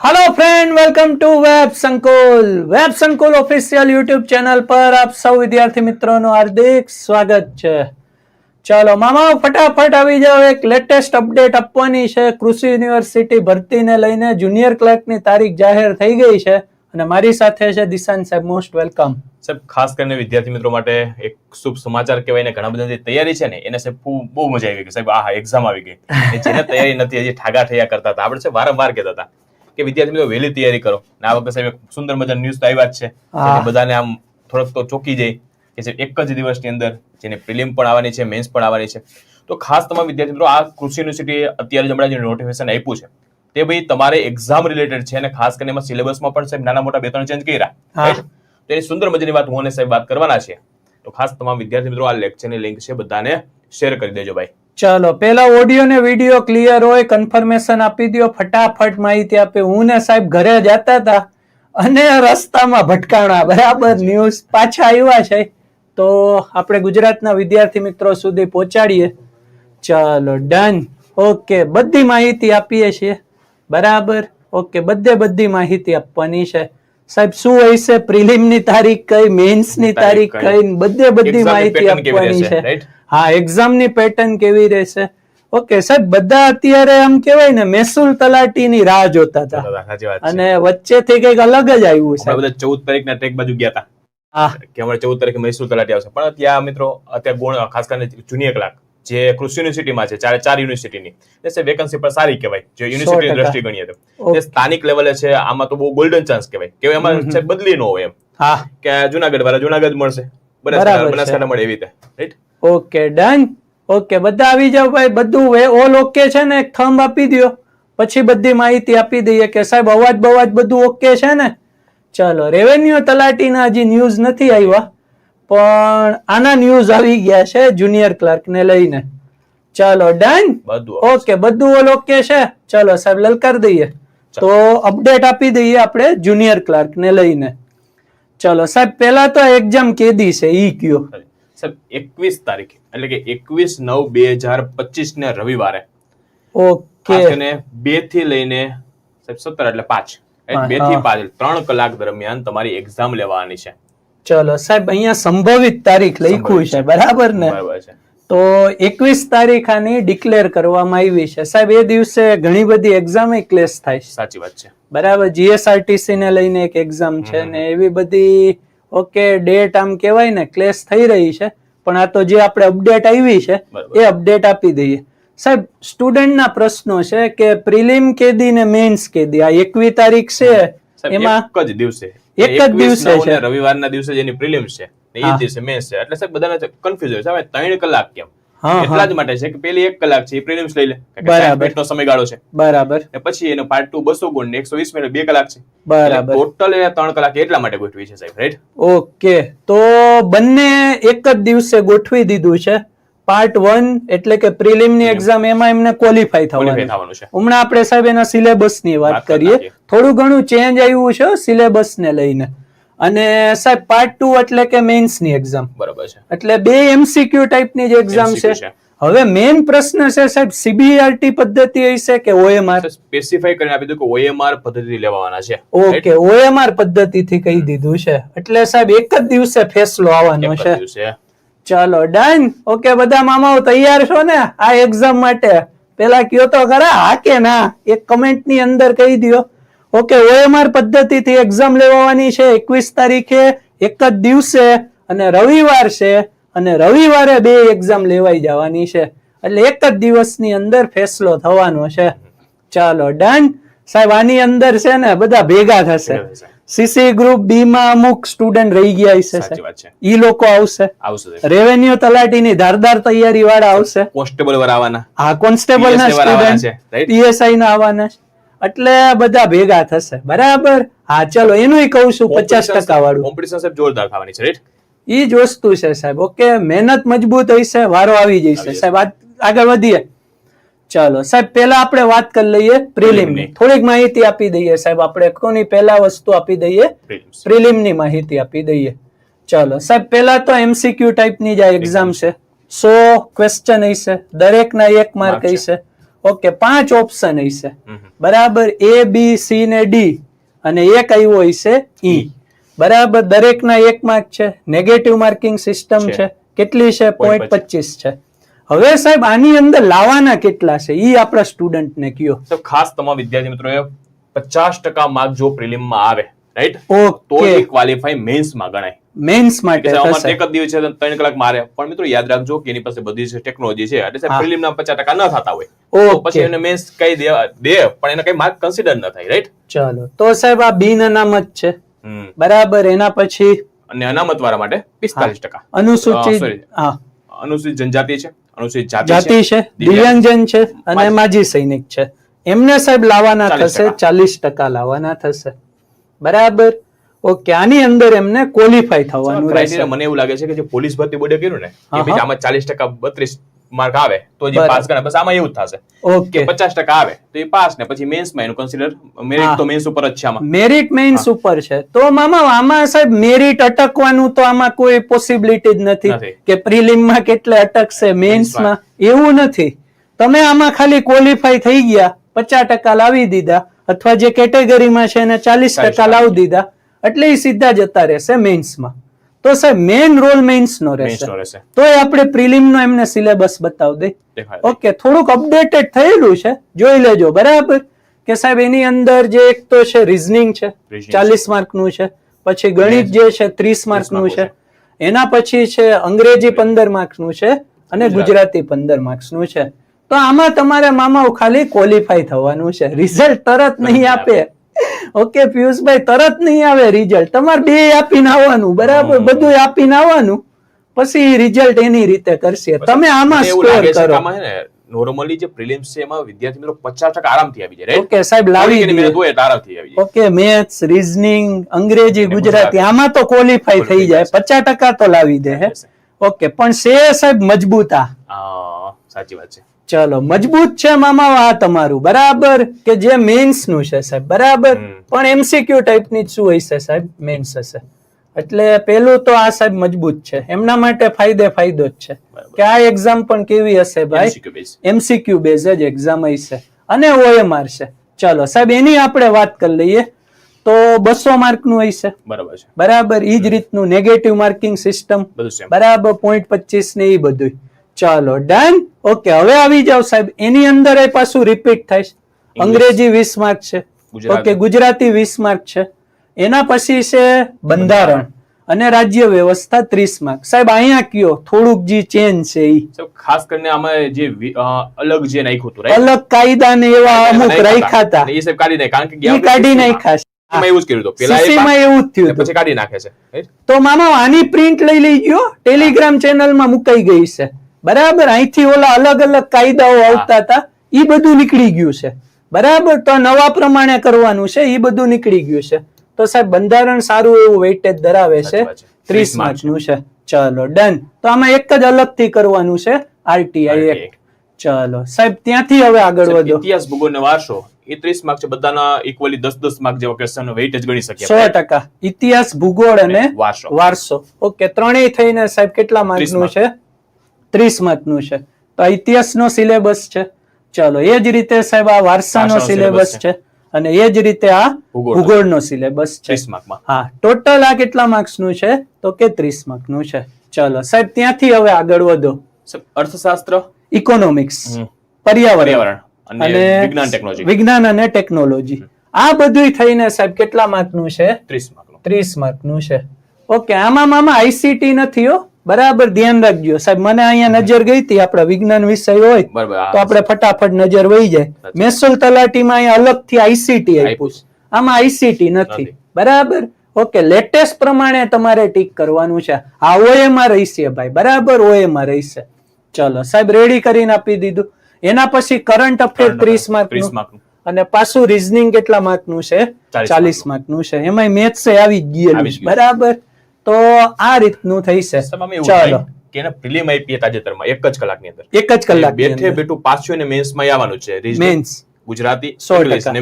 hello friend welcome to web Sankul web Sankul official YouTube channel પર આપ સૌ વિદ્યાર્થી મિત્રોનું હાર્દિક સ્વાગત છે ચાલો મામા ફટાફટ આવી જાઓ એક લેટેસ્ટ અપડેટ આપવાની છે કૃષિ યુનિવર્સિટી ભરતીને લઈને જુનિયર ક્લર્કની તારીખ જાહેર થઈ ગઈ છે અને મારી સાથે છે દિશાન સાહેબ મોસ્ટ વેલકમ સાહેબ ખાસ કરીને વિદ્યાર્થી મિત્રો માટે એક શુભ સમાચાર કહેવાય ને ઘણા બધા જે તૈયારી છે ને એને સાહેબ બહુ બહુ મજા આવી ગઈ સાહેબ આ એક્ઝામ આવી ગઈ ને જેને તૈયારી નથી હજી ઠાગા ઠૈયા કરતા હતા આપણે છે વારંવાર કહેતા હતા કે વિદ્યાર્થી મિત્રો વહેલી તૈયારી કરો. ને આ વખતે સાહેબ સુંદર મજાની ન્યૂઝ તો આવ્યા જ છે. બધાને આમ થોડોક તો ચોકી જાય કે સાહેબ એક જ દિવસની અંદર જેની પ્રિલિમ પણ આવવાની છે મેન્સ પણ આવવાની છે. તો ખાસ તમામ વિદ્યાર્થી મિત્રો આ કૃષિ યુનિવર્સિટીએ અત્યારે હમણાં જે નોટિફિકેશન આપ્યું છે તે ભાઈ તમારે એક્ઝામ રિલેટેડ છે અને ખાસ કરીને એમાં સિલેબસમાં પણ સાહેબ નાના મોટા બે ત્રણ ચેન્જ કર્યા. તો એની સુંદર મજાની વાત હું અને સાહેબ વાત કરવાના છે. તો ખાસ તમામ વિદ્યાર્થી મિત્રો આ લેક્ચરની લિંક છે બધાને શેર કરી દેજો ભાઈ. ચાલો પેલા ઓડિયો ને વીડિયો ક્લિયર હોય કન્ફર્મેશન આપી દો ફટાફટ માહિતી આપે. હું ને સાહેબ ઘરે જતા હતા અને રસ્તામાં ભટકાણા બરાબર ન્યૂઝ પાછા આવ્યા છે. તો આપણે ગુજરાતના વિદ્યાર્થી મિત્રો સુધી પહોંચાડીએ. ચાલો ડન ઓકે બધી માહિતી આપીએ છીએ. બરાબર? ઓકે બધે બધી માહિતી આપવાની છે. સાહેબ શું હોય છે? પ્રિલિમની તારીખ કઈ મેન્સની તારીખ કઈ? બધે બધી માહિતી આપવાની છે? હા એક્ઝામની પેટર્ન કેવી રહેશે? ઓકે સાહેબ બધા અત્યારે આમ કેવાય ને મહેસૂલ તલાટીની રાહ જોતા હતા. અને વચ્ચેથી કંઈક અલગ જ આવ્યું છે. બધા ચૌદ તારીખ ના ટ્રેક બાજુ ગયા હતા. કે અમારે ચૌદ તારીખે મૈસૂર તલાટી આવશે. પણ ત્યાં મિત્રો અત્યારે ગુણ ખાસ કરીને જુનિયર કલાક જે કૃષિ યુનિવર્સિટીમાં છે ચારે ચાર યુનિવર્સિટીની એટલે વેકન્સી પણ સારી કહેવાય. જે યુનિવર્સિટી દ્રષ્ટિ ગણીએ તો. જે સ્થાનિક લેવલે છે આમાં તો બહુ ગોલ્ડન ચાન્સ કહેવાય. કે એમાં છે બદલી નો હોય એમ. હા. કે જુનાગઢ વાળા જુનાગઢ મળશે. બનાસકાંઠા મળે એવી રીતે. રાઈટ ઓકે ડન ઓકે બધા આવી જાવ ભાઈ. બધું ઓલ ઓકે છે ને? એક થંબ આપી દો પછી બધી માહિતી આપી દઈએ કે સાહેબ અવાજ બવાજ બધું ઓકે છે ને? ચલો રેવન્યુ તલાટીના હજી ન્યૂઝ નથી આવ્યા. પણ આના ન્યૂઝ આવી ગયા છે જુનિયર ક્લાર્ક ને લઈને. ચાલો ડન બધું ઓકે બધું ઓલ ઓકે છે? ચલો સાહેબ લલકાર દઈએ. તો અપડેટ આપી દઈએ આપણે જુનિયર ક્લાર્ક ને લઈને. ચલો સાહેબ પેલા તો એક્ઝામ કેદી છે? ઈ કયો. સાહેબ એકવીસ તારીખ એટલે કે એકવીસ નવ બે હજાર પચીસ ને રવિવારે ઓકે અને બેથી લઈને સાહેબ સત્તર એટલે પાંચ. બેથી. પાંચ ત્રણ કલાક દરમિયાન તમારી એક્ઝામ લેવાની છે. ચલો સાહેબ અહીંયા સંભવિત તારીખ લખ્યું છે. બરાબર ને? તો એકવીસ તારીખ આની ડિક્લેર કરવામાં આવી છે. સાહેબ એ દિવસે ઘણી બધી એક્ઝામ ક્લેસ થાય છે. સાચી વાત છે. બરાબર જીએસઆરટીસી ને લઈને એક એક્ઝામ છે ને એવી બધી ઓકે ડેટ આમ કહેવાય ને ક્લેસ થઈ રહી છે. પણ આ તો જે આપણે અપડેટ આવી છે એ અપડેટ આપી દઈએ. સાહેબ સ્ટુડન્ટના પ્રશ્નો છે કે પ્રિલિમ કેદી ને મેન્સ કેદી? આ એકવી તારીખ છે એમાં એક જ દિવસે. એક જ દિવસે છે. રવિવારના દિવસે જેની પ્રિલિમ્સ છે એ દિવસે મેચ છે. એટલે સાહેબ બધાને કન્ફ્યુઝ હોય. સાહેબ ત્રણ કલાક કેમ. એટલા જ માટે છે કે પેલી એક કલાક છે એ પ્રિલિમ્સ લઈ લે. બરાબર. સાઠ સમયગાળો છે. બરાબર. ને પછી એનો પાર્ટ ટુ બસો ગુણ ને એકસો વીસ મિનિટ બે કલાક છે. બરાબર. ટોટલ એને ત્રણ કલાક એટલા માટે ગોઠવી છે સાહેબ રાઈટ ઓકે તો બંને એક જ દિવસે ગોઠવી દીધું છે. પાર્ટ વન એટલે કે પ્રિલિમની એક્ઝામ એમાં એમને ક્વોલિફાય થવાનું છે. હમણાં આપણે સાહેબ એના સિલેબસની વાત કરીએ. થોડું ઘણું ચેન્જ આવ્યું છે સિલેબસ ને લઈને. અને સાહેબ પાર્ટ ટુ એટલે કે મેન્સની એક્ઝામ બરાબર છે. એટલે બે એમસીક્યુ ટાઈપની જે એક્ઝામ છે. હવે મેઇન પ્રશ્ન છે સાહેબ સીબીઆરટી પદ્ધતિ હશે કે ઓએમઆર સ્પેસિફાઈ કરીને આપી દઉં કે ઓએમઆર પદ્ધતિ લેવાના છે. ઓકે ઓએમઆર પદ્ધતિથી કહી દીધું છે. એટલે સાહેબ એક જ દિવસે ફેસલો આવવાનો છે. ચાલો ડન ઓકે બધા મામાઓ તૈયાર છો ને? આ એક્ઝામ માટે. પેલા કયો તો ખરા, હા કે ના? એક કમેન્ટની અંદર કહી દો ઓકે ઓએમઆર પદ્ધતિથી એક્ઝામ લેવાની છે એકવીસ તારીખે, એક જ દિવસે, અને રવિવાર છે, અને રવિવારે બે એક્ઝામ લેવાઈ જવાની છે. એટલે એક જ દિવસની અંદર ફેસલો થવાનો છે. ચાલો ડન સાહેબ, આની અંદર છે ને, બધા ભેગા થશે. સીસી ગ્રુપ બી માં અમુક સ્ટુડન્ટ રહી ગયા હશે સાચી વાત છે. ઈ લોકો આવશે. આવશે. રેવન્યુ તલાટીની ધારદાર તૈયારી વાળા આવશે. કોન્સ્ટેબલ વાળા આવવાના. હા કોન્સ્ટેબલ ના સ્ટુડન્ટ? પીએસઆઈ ના આવવાના એટલે બધા ભેગા થશે. બરાબર? હા ચલો એનું કહું છું પચાસ ટકા વાળું. કોમ્પિટિશન સાહેબ જોરદાર ખાવાની છે રાઈટ ઈ જ વસ્તુ છે સાહેબ. ઓકે મહેનત મજબૂત હશે વારો આવી જશે. સાહેબ આગળ વધીએ. ચાલો સાહેબ પેલા આપણે વાત કરી લઈએ પ્રિલિમની થોડીક માહિતી આપી દઈએ સાહેબ. આપણે કોની પહેલા વસ્તુ આપી દઈએ? Prelims. પ્રિલિમની માહિતી આપી દઈએ. ચાલો સાહેબ પેલા તો એમસીક્યુ ટાઈપની આ એક્ઝામ છે. સો ક્વેશ્ચન હશે દરેક ના એક માર્ક હશે ઓકે પાંચ ઓપ્શન હશે. બરાબર? એ બી સી ને ડી અને એક આવ્યો હશે ઈ બરાબર? દરેકના એક માર્ક છે. નેગેટિવ માર્કિંગ સિસ્ટમ છે. કેટલી છે? પોઈન્ટ પચીસ છે. હવે સાહેબ આની અંદર લાવવાના કેટલા છે? એ આપણા સ્ટુડન્ટને કયો. તો ખાસ તમામ વિદ્યાર્થી મિત્રો પચાસ ટકા માર્ક જો પ્રિલિમમાં આવે રાઈટ તો એ ક્વોલિફાય મેન્સમાં ગણાય. મેન્સ માટે એક જ દિવસ છે ત્રણ કલાક મારે. પણ મિત્રો યાદ રાખજો કે એની પાસે બધી ટેકનોલોજી છે એટલે. સાહેબ પ્રિલિમના પચાસ ટકા ન થતા હોય. તો પછી એને મેન્સ કઈ દે દે પણ એને કઈ માર્ક કન્સિડર ન થાય રાઈટ ચલો. તો સાહેબ આ બિન અનામત છે. બરાબર એના પછી? અને અનામત વાળા માટે પિસ્તાલીસ ટકા. અનુસૂચિત હા. અનુસૂચિત જનજાતિ છે. અનુસૂચિત જાતિ છે? દિવ્યાંગજન છે અને માજી. સૈનિક છે. એમને સાહેબ લાવવાના થશે ચાલીસ ટકા લાવવાના થશે. બરાબર? ઓકે આની અંદર એમને ક્વોલિફાય થવાનું રહેશે. મને એવું લાગે છે કે જે પોલીસ ભરતી બોર્ડે કર્યું ને. આમાં ચાલીસ ટકા બત્રીસ માર્ક આવે તો જે પાસ ગણે બસ આમાં એવું થશે. ઓકે પચાસ ટકા આવે તો એ પાસ ને પછી મેન્સમાં એનું કન્સિડર મેરિટ તો મેન્સ ઉપર જ છે આમાં. મેરિટ મેન્સ ઉપર છે. તો મામા આમાં સાહેબ મેરિટ અટકવાનું તો આમાં કોઈ પોસિબિલિટી જ નથી. કે પ્રિલિમમાં કેટલે અટકશે મેન્સમાં એવું નથી. તમે આમાં ખાલી ક્વોલિફાય થઈ ગયા પચાસ ટકા લાવી દીધા અથવા જે કેટેગરીમાં છે એને ચાલીસ ટકા લાવી દીધા એટલે એ સીધા જતા રહેશે મેન્સમાં તો સાહેબ મેઇન રોલ મેઇન્સ નો રહેશે. તો એ આપણે પ્રિલિમ નો એમને સિલેબસ બતાવી દે. ઓકે થોડુંક અપડેટેડ થયેલું છે જોઈ લેજો બરાબર? કે સાહેબ એની અંદર જે એક તો છે રીઝનિંગ છે ચાલીસ માર્કનું છે પછી ગણિત જે છે ત્રીસ માર્કનું છે. એના પછી છે અંગ્રેજી પંદર માર્ક્સનું છે અને ગુજરાતી. પંદર માર્ક્સનું છે. તો આમાં તમારે મામાઓ ખાલી ક્વોલિફાય થવાનું છે. રિઝલ્ટ તરત નહીં આપે. ઓકે પિયુષભાઈ તરત નહીં આવે રિઝલ્ટ તમારે બે આપીને આવવાનું બરાબર? બધું આપીને આવવાનું પછી રિઝલ્ટ એની રીતે કરશે. તમે આમાં સ્કોર કરો. નોર્મલી જે પ્રિલિમ્સ છે એમાં વિદ્યાર્થી મિત્રો પચાસ ટકા આરામથી આવી જાય ઓકે સાહેબ લાવી થોડીક મેં મહેનત આરામથી આવી જાય. ઓકે મેથ્સ રીઝનિંગ અંગ્રેજી ગુજરાતી. આમાં તો ક્વોલિફાય થઈ જાય. થાય પચાસ ટકા તો લાવી દે ઓકે પણ સે સાહેબ મજબૂતા. હા, સાચી વાત છે. ચલો મજબૂત છે મામા આ તમારું. બરાબર? કે જે મેન્સનું છે સાહેબ બરાબર? પણ એમસીક્યુ ટાઈપની જ શું હશે સાહેબ મેન્સ હશે? એટલે પેલું તો આ સાહેબ મજબૂત છે. એમના માટે ફાયદે ફાયદો જ છે. કે આ એક્ઝામ પણ કેવી હશે ભાઈ? એમસીક્યુ બેઝ જ એક્ઝામ હશે અને ઓએમઆર છે. ચલો સાહેબ એની આપણે વાત કરી લઈએ. તો બસો માર્કનું હશે બરાબર છે. બરાબર? ઈ જ રીતનું નેગેટિવ માર્કિંગ સિસ્ટમ બરાબર? પોઈન્ટ પચીસ ને એ બધું ચાલો ડન ઓકે હવે આવી જાવ સાહેબ. એની અંદર એ પાછું રિપીટ થાય છે. અંગ્રેજી વીસ માર્ક છે. ઓકે ગુજરાતી વીસ માર્ક છે. એના પછી છે બંધારણ. અને રાજ્ય વ્યવસ્થા ત્રીસ માર્ક સાહેબ અહીંયા કયો? થોડુંક જે ચેન્જ છે ઈ. ખાસ કરીને આમાં જે અલગ જે નાખ્યું હતું અલગ કાયદા ને એવા અમુક રાખ્યા હતા. એ સાહેબ કાઢી નાખ્યા. કારણ કે કાઢી નાખ્યા એવું જ કર્યું હતું. પેલા CC માં આપ્યા, એવું જ થયું પછી કાઢી નાખે છે તો મામા આની પ્રિન્ટ લઈ લઈ ગયો ટેલિગ્રામ ચેનલમાં મુકાઈ ગઈ છે. બરાબર? અહીંથી ઓલા અલગ અલગ કાયદાઓ આવતા હતા. ઈ બધું નીકળી ગયું છે. બરાબર? તો નવા પ્રમાણે કરવાનું છે. એ બધું નીકળી ગયું છે. તો સાહેબ બંધારણ સારું એવું વેઇટેજ ધરાવે છે. ત્રીસ 30 mark છે. ચલો ડન તો આમાં એક જ અલગથી કરવાનું છે. આરટીઆઈ. એક્ટ ચલો. સાહેબ ત્યાંથી હવે આગળ વધો. ઇતિહાસ ભૂગોળ વારસો. એ ત્રીસ માર્ક છે. બધાના ઇક્વલી દસ દસ માર્ક જેવા ક્વેશ્ચન વેઇટેજ ગણી શકીએ સો ટકા. ઇતિહાસ ભૂગોળ અને વારસો. વારસો. ઓકે ત્રણેય થઈને સાહેબ કેટલા માર્કનું નું છે? ત્રીસ માર્કનું છે. તો આ ઇતિહાસનો સિલેબસ છે. ચલો એ જ રીતે સાહેબ આ વારસાનો સિલેબસ છે અને એ જ રીતે આ ભૂગોળનો. સિલેબસ છે. હા ટોટલ આ કેટલા માર્ક્સનું છે? તો કે ત્રીસ માર્કનું છે. ચલો સાહેબ ત્યાંથી હવે આગળ વધો. અર્થશાસ્ત્ર? ઇકોનોમિક્સ પર્યાવરણ. પર્યાવરણ. અને વિજ્ઞાન ટેકનોલોજી વિજ્ઞાન અને ટેકનોલોજી આ બધું થઈને સાહેબ કેટલા માર્કનું છે? ત્રીસ માર્ક ત્રીસ માર્કનું છે. ઓકે આમાં મામા આઈસીટી નથી હો? બરાબર ધ્યાન રાખજો. સાહેબ મને અહીંયા નજર ગઈ હતી આપણા વિજ્ઞાન વિષય હોય તો આપણે ફટાફટ નજર વહી જાય. મહેસૂલ તલાટીમાં અહીંયા અલગથી આઈસીટી આપ્યું. આમાં આઈસીટી નથી. બરાબર? ઓકે લેટેસ્ટ પ્રમાણે તમારે ટીક કરવાનું છે. આ ઓએમાં રહેશે ભાઈ બરાબર ઓએમાં રહેશે. ચલો સાહેબ રેડી કરીને આપી દીધું. એના પછી કરંટ અફેર ત્રીસ માર્ક અને પાછું રીઝનિંગ કેટલા માર્કનું છે? 40 ચાલીસ માર્કનું. છે. એમાં મેથ્સ આવી જ ગયેલું. બરાબર? તો આ રીતનું થઈ છે. ચાલો. કે એને પ્રિલિમ આઈપીએ તાજેતરમાં એક જ કલાકની અંદર. એક જ કલાક બેઠે બેઠું પાછું એને મેન્સમાં આવવાનું છે. મેન્સ ગુજરાતી સો ટકા.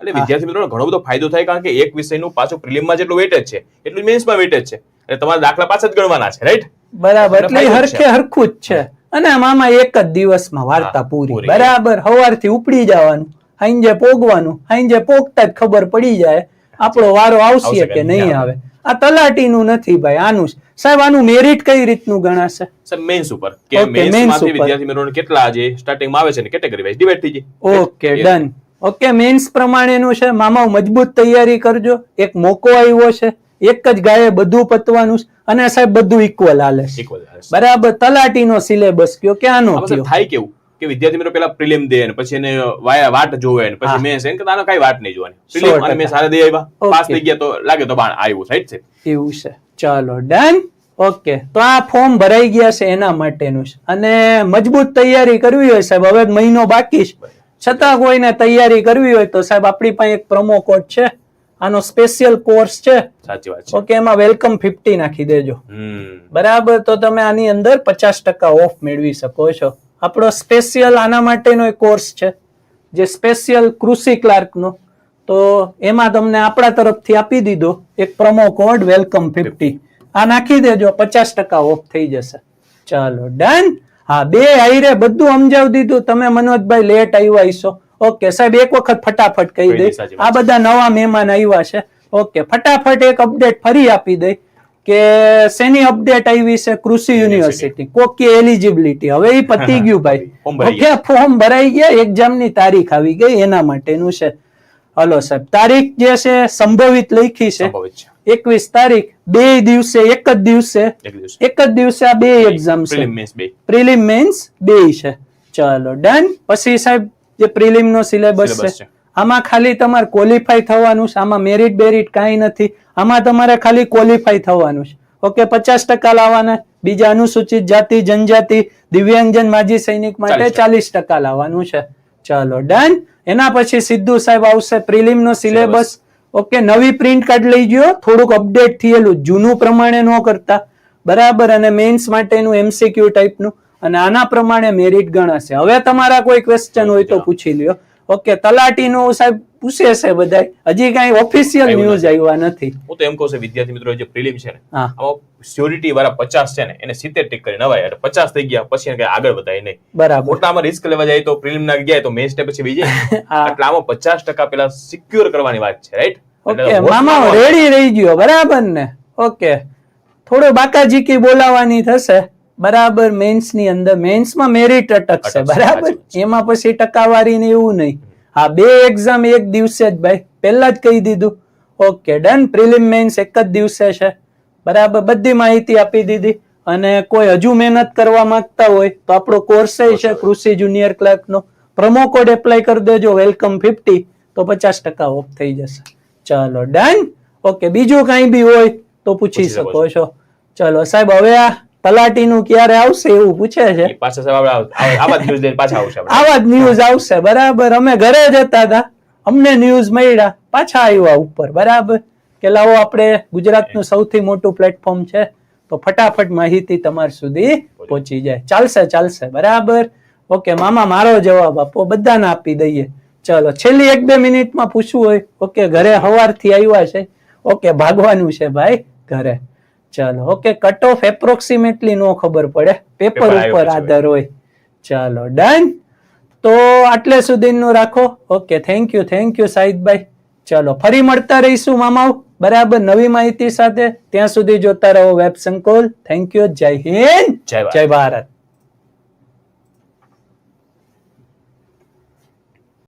એટલે વિદ્યાર્થી મિત્રોને ઘણો બધો ફાયદો થાય કારણ કે એક વિષયનું પાછું પ્રિલિમમાં જેટલું વેટેજ છે એટલું મેન્સમાં વેટેજ છે. એટલે તમારા દાખલા પાછા જ ગણવાના છે રાઈટ બરાબર. એટલે હરખે હરખું જ છે. અને મામા એક જ દિવસમાં વાર્તા પૂરી. બરાબર. સવારથી ઉપડી જવાનું. હાઈંજે પોગવાનું. હાઈંજે પોગતા જ ખબર પડી જાય. આપણો વારો આવશે કે નહીં? આવે? આ તલાટીનું નથી ભાઈ આનું સાહેબ આનું મેરિટ કઈ રીતનું ગણાશે? સર મેન્સ ઉપર. કે Okay, મેન્સમાંથી વિદ્યાર્થી મેળવણ કેટલા જે સ્ટાર્ટિંગમાં આવે છે ને કેટેગરી વાઇઝ ડિવાઇડ થઈ જાય. ઓકે ડન ઓકે મેન્સ પ્રમાણેનું છે. મામા મજબૂત તૈયારી કરજો. એક મોકો આવ્યો છે. એક જ ગાયે બધું પતવાનું અને સાહેબ બધું ઇક્વલ હાલે બરાબર? તલાટીનો સિલેબસ કયો કે આનો થાય કેવું? કે વિદ્યાર્થી મિત્રો પેલા પ્રિલિમ દે ને પછી એને વાયા વાટ જોવે ને પછી મેં એને કે આનો કઈ વાટ નહીં જોવાની. પ્રિલિમ અને મેં સારા દે આવ્યા પાસ થઈ ગયા તો લાગે તો બાણ આવ્યું રાઈટ છે. એવું છે. ચાલો ડન? ઓકે. તો આ ફોર્મ ભરાઈ ગયા છે એના માટેનું છે. અને મજબૂત તૈયારી કરવી હોય સાહેબ હવે મહિનો બાકી છે. છતાં કોઈને તૈયારી કરવી હોય તો સાહેબ આપણી પાસે એક પ્રોમો કોડ છે. આનો સ્પેશિયલ કોર્સ છે. સાચી વાત છે. ઓકે એમાં વેલકમ ફિફ્ટી નાખી દેજો. બરાબર? તો તમે આની અંદર પચાસ ટકા ઓફ મેળવી શકો છો. આપણો સ્પેશિયલ આના માટેનો એક કોર્સ છે જે સ્પેશિયલ કૃષિ ક્લાર્કનો. તો એમાં તમને આપણા તરફથી આપી દીધો એક પ્રોમો કોડ વેલકમ ફિફ્ટી આ નાખી દેજો પચાસ ટકા ઓફ થઈ જશે. ચાલો ડન હા બે આઈરે બધું સમજાવી દીધું. તમે મનોજભાઈ લેટ આવ્યા હશો. ઓકે સાહેબ એક વખત ફટાફટ કહી કહી દઈ, આ બધા નવા મહેમાન આવ્યા છે. ઓકે ફટાફટ એક અપડેટ ફરી આપી દઈ. કે શેની અપડેટ આવી છે કૃષિ યુનિવર્સિટી કોકી એલિજિબિલિટી હવે એ પતી ગયું ભાઈ. ઓકે ફોર્મ ભરાઈ ગયા એક્ઝામની તારીખ આવી ગઈ એના માટેનું છે. હલો સાહેબ તારીખ જે છે સંભવિત લખી છે. એકવીસ તારીખ બે દિવસે એક જ દિવસે. એક જ દિવસે આ બે એક્ઝામ છે. પ્રિલિમ મેન્સ બે. છે. ચાલો ડન પછી સાહેબ જે પ્રિલિમ નો સિલેબસ છે. આમાં ખાલી તમારે ક્વોલિફાય થવાનું છે. આમાં મેરિટ બેરિટ કાંઈ નથી. આમાં તમારે ખાલી ક્વોલિફાય થવાનું છે. ઓકે પચાસ ટકા લાવવાના. બીજા અનુસૂચિત જાતિ જનજાતિ દિવ્યાંગજન માજી સૈનિક માટે ચાલીસ ટકા. લાવવાનું છે. ચાલો ડન એના પછી સિદ્ધુ સાહેબ આવશે પ્રિલિમ નો સિલેબસ ઓકે નવી પ્રિન્ટ કાર્ડ લઈ ગયો. થોડુંક અપડેટ થયેલું. જૂનું પ્રમાણે ન કરતા. બરાબર અને મેન્સ માટેનું એમસીક્યુ ટાઈપનું અને આના પ્રમાણે મેરિટ ગણાશે. હવે તમારા કોઈ ક્વેશ્ચન હોય તો પૂછી લ્યો. ઓકે તલાટીનું સાહેબ પૂછે છે બધા હજી કઈ ઓફિશિયલ ન્યૂઝ આવ્યા નથી. હું તો એમ કહું છું વિદ્યાર્થી મિત્રો જે પ્રિલિમ છે ને આમાં સ્યોરિટી વાળા પચાસ છે ને એને સિત્તેર ટીક કરી નવાય એટલે પચાસ થઈ ગયા પછી કઈ આગળ વધાય નહીં. બરાબર. મોટામાં રિસ્ક લેવા જાય તો પ્રિલિમ ના ગયા તો મેન્સ ને પછી બીજે. એટલે આમાં પચાસ ટકા પેલા સિક્યોર કરવાની વાત છે રાઈટ ઓકે મામા રેડી રહી ગયો બરાબર ને? ઓકે. થોડો બાકાજીકી બોલાવાની થશે. બરાબર મેન્સની અંદર મેન્સમાં મેરિટ અટકશે બરાબર. એમાં પછી ટકાવારી ને એવું નહીં. હા બે એક્ઝામ એક દિવસે જ ભાઈ. પહેલા જ કહી દીધું. Okay done. પ્રિલિમ મેન્સ એક જ દિવસે છે. બરાબર બધી માહિતી આપી દીધી. અને કોઈ હજુ મહેનત કરવા માંગતા હોય તો આપણો કોર્સ છે કૃષિ જુનિયર ક્લાર્ક નો. પ્રોમો કોડ એપ્લાય કરી દેજો વેલકમ ફિફ્ટી તો પચાસ ટકા ઓફ થઈ જશે. ચાલો ડન. ઓકે બીજું કઈ બી હોય તો પૂછી શકો છો. ચલો સાહેબ હવે આ તલાટીનું ક્યારે આવશે એવું પૂછે છે? પાછા આવા- આવા જ ન્યૂઝ પાછા આવશે આવા જ ન્યૂઝ આવશે બરાબર. અમે ઘરે જતા હતા અમને ન્યૂઝ મળ્યા. પાછા આવ્યા ઉપર બરાબર. કે લાવો આપણે ગુજરાતનું સૌથી મોટું પ્લેટફોર્મ છે તો ફટાફટ માહિતી તમારા સુધી પહોંચી જાય. ચાલશે ચાલશે બરાબર. ઓકે મામા મારો જવાબ આપો. બધાને આપી દઈએ. ચલો છેલ્લી એક બે મિનિટમાં પૂછવું હોય. ઓકે ઘરે હવારથી આવ્યા છે. ઓકે ભાગવાનું છે ભાઈ ઘરે. ચાલો ઓકે કટ ઓફ એપ્રોક્સિમેટલી નો ખબર પડે. પેપર ઉપર આધાર હોય. ચાલો ડન તો આટલે સુધીનું રાખો. Okay thank you thank you સાહિદભાઈ ચાલો ફરી મળતા રહીશું મામાઓ. બરાબર નવી માહિતી સાથે. ત્યાં સુધી જોતા રહો વેબ સંકુલ. થેન્ક યુ જય હિન્દ. જય જય ભારત.